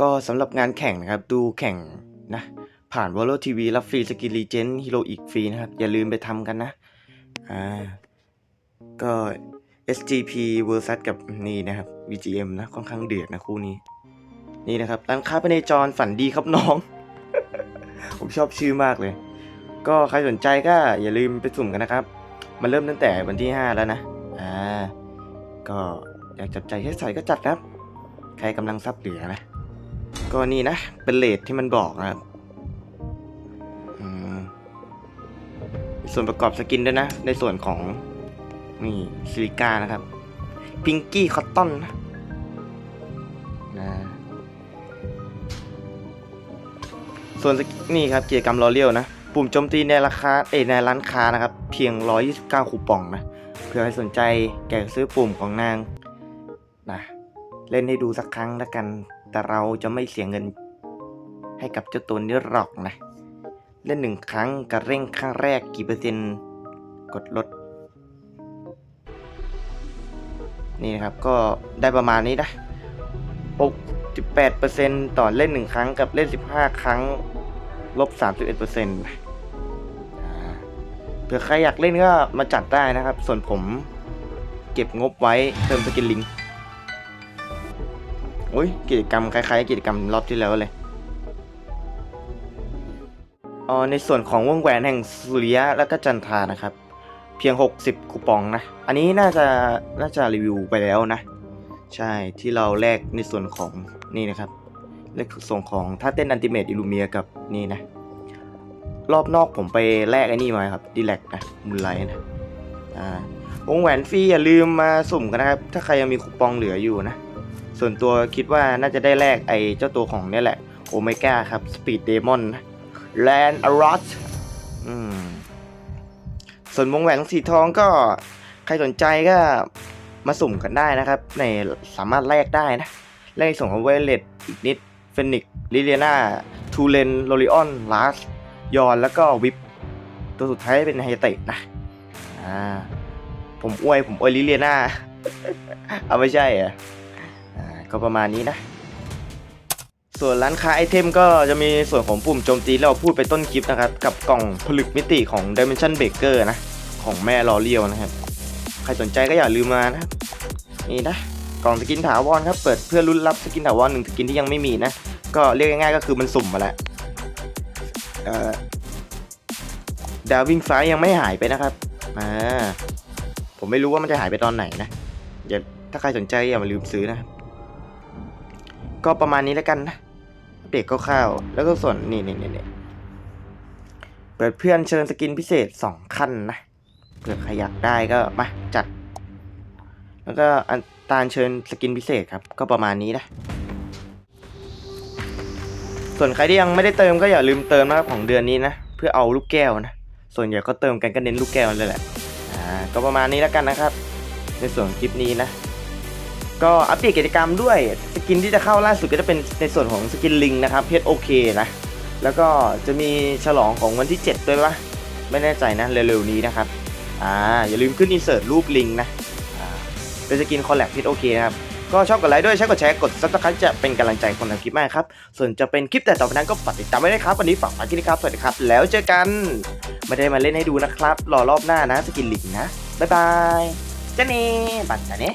ก็สำหรับงานแข่งนะครับ ดูแข่งนะ ผ่าน v o l o TV รับฟรีสกินรีเจนฮีโร่อีกฟรีนะครับ อย่าลืมไปทำกันนะ อ่า ก็ SGP vs กับนี่นะครับ VGM นะ ค่อนข้างเดือดนะคู่นี้ นี่นะครับ ร้านค้าภายในจรฝันดีครับน้อง ผมชอบชื่อมากเลย ก็ใครสนใจก็อย่าลืมไปสุ่มกันนะครับ มันเริ่มตั้งแต่วันที่ 5 แล้วนะ อ่า ก็อยากจับใจให้ใส่ก็จัดนะครับ ใครกำลังซับเหลือนะ ก็นี่นะ เป็นเลทที่มันบอกนะครับอืมมีส่วนประกอบสกินด้วยนะ ในส่วนของนี่ซิลิก้านะครับ พิงกี้คอตตอนนะนะส่วนสกินี่ครับกิจกรรมลอเลียวนะ ปุ่มโจมตีในราคาเอยในร้านค้านะครับ เพียง 129 คูปองนะเผื่อใครสนใจแกะซื้อปุ่มของนางนะเล่นให้ดูสักครั้งแล้วกัน แต่เราจะไม่เสียเงินให้กับเจ้าตัวนี้หรอกนะ เล่นหนึ่งครั้งกับเร่งครั้งแรกกี่เปอร์เซ็นต์ กดลด นี่นะครับก็ได้ประมาณนี้นะ 68%ต่อเล่น 1 ครั้งกับเล่น 15 ครั้ง ลบ 31%นะอ่าเผื่อใครอยากเล่นก็มาจัดได้นะครับ ส่วนผมเก็บงบไว้เติมสกินลิง โอ้ยกิจกรรมคล้ายๆ กิจกรรมรอบที่แล้วเลยอ๋อในส่วนของวงแหวนแห่งสุริยะแล้วก็จันทรานะครับ เพียง 60 คูปองนะ อันนี้น่าจะน่าจะรีวิวไปแล้วนะ ใช่ที่เราแลกในส่วนของนี่นะครับแลกส่งของท่าเต้นอันติเมตอิลูเมียกับนี่นะ รอบนอกผมไปแลกไอ้นี่มาครับดีแลกนะมูลไลท์นะอ่าวงแหวนฟรีอย่าลืมมาสุ่มกันนะครับ ถ้าใครยังมีคูปองเหลืออยู่นะ ส่วนตัวคิดว่าน่าจะได้แลกไอ้เจ้าตัวของเนี่ยแหละโอเมก้าครับสปีดเดมอนแลนอารอสส่วนวงแหวนสีทองก็ใครสนใจก็มาสุ่มกันได้นะครับ ในสามารถแลกได้นะแลกส่วนของเวเลตอีกนิดเฟนิกลิเลียนาทูเลนโรลิออนลาสยอนแล้วก็วิปตัวสุดท้ายเป็นไฮเตะนะอ่าผมอวยผมอวยลิเลียนาเอาไม่ใช่เหรอะ ก็ประมาณนี้นะ ส่วนร้านค้าไอเทมก็จะมีส่วนของปุ่มโจมตีเราพูดไปต้นคลิปนะครับ กับกล่องผลึกมิติของ Dimension Breaker นะ ของแม่ลอเลียวนะครับ ใครสนใจก็อย่าลืมมานะครับนี่นะกล่องสกินถาวรครับเปิดเพื่อลุ้นรับสกินถาวรหนึ่งสกินที่ยังไม่มีนะ ก็เรียกง่ายๆก็คือมันสุ่มมาแล้วเดาวิ่งฟ้ายังไม่หายไปนะครับอ่าผมไม่รู้ว่ามันจะหายไปตอนไหนนะเดี๋ยวถ้าใครสนใจอย่ามาลืมซื้อนะครับ ก็ประมาณนี้แล้วกันนะอัปเดตคร่าวแล้วก็ส่วนนี่นี่นี่เปิดเพื่อนเชิญสกินพิเศษ2ขั้นนะเผื่อใครอยากได้ก็มาจัด แล้วก็อันตาลเชิญสกินพิเศษครับ ก็ประมาณนี้นะส่วนใครที่ยังไม่ได้เติมก็อย่าลืมเติมนะครับของเดือนนี้นะเพื่อเอาลูกแก้วนะ ส่วนใหญ่ก็เติมกันก็เน้นลูกแก้วเลยแหละอ่าก็ประมาณนี้แล้วกันนะครับ ในส่วนคลิปนี้นะ ก็อัปเดตกิจกรรมด้วยสกินที่จะเข้าล่าสุดก็จะเป็นในส่วนของสกินลิงนะครับเพชรโอเคนะแล้วก็จะมีฉลองของวันที่ 7 ด้วยปะไม่แน่ใจนะเร็วๆนี้นะครับอ่าอย่าลืมขึ้นอินเสิร์ตรูปลิงนะอ่าเป็นสกินคอลแลบเพชรโอเคนะครับก็ชอบกดไลค์ด้วยใช้กดแชร์กดซับสไครต์จะเป็นกำลังใจคนทำคลิปมากครับ ส่วนจะเป็นคลิปแต่ต่อไปนั้นก็ฝากติดตามไว้ด้วยครับ วันนี้ฝากไว้ที่นี่ครับ สวัสดีครับ แล้วเจอกัน ไม่ได้มาเล่นให้ดูนะครับ รอรอบหน้านะ สกินลิงนะ บ๊ายบายจ้าเน่บัตรจ้าเน่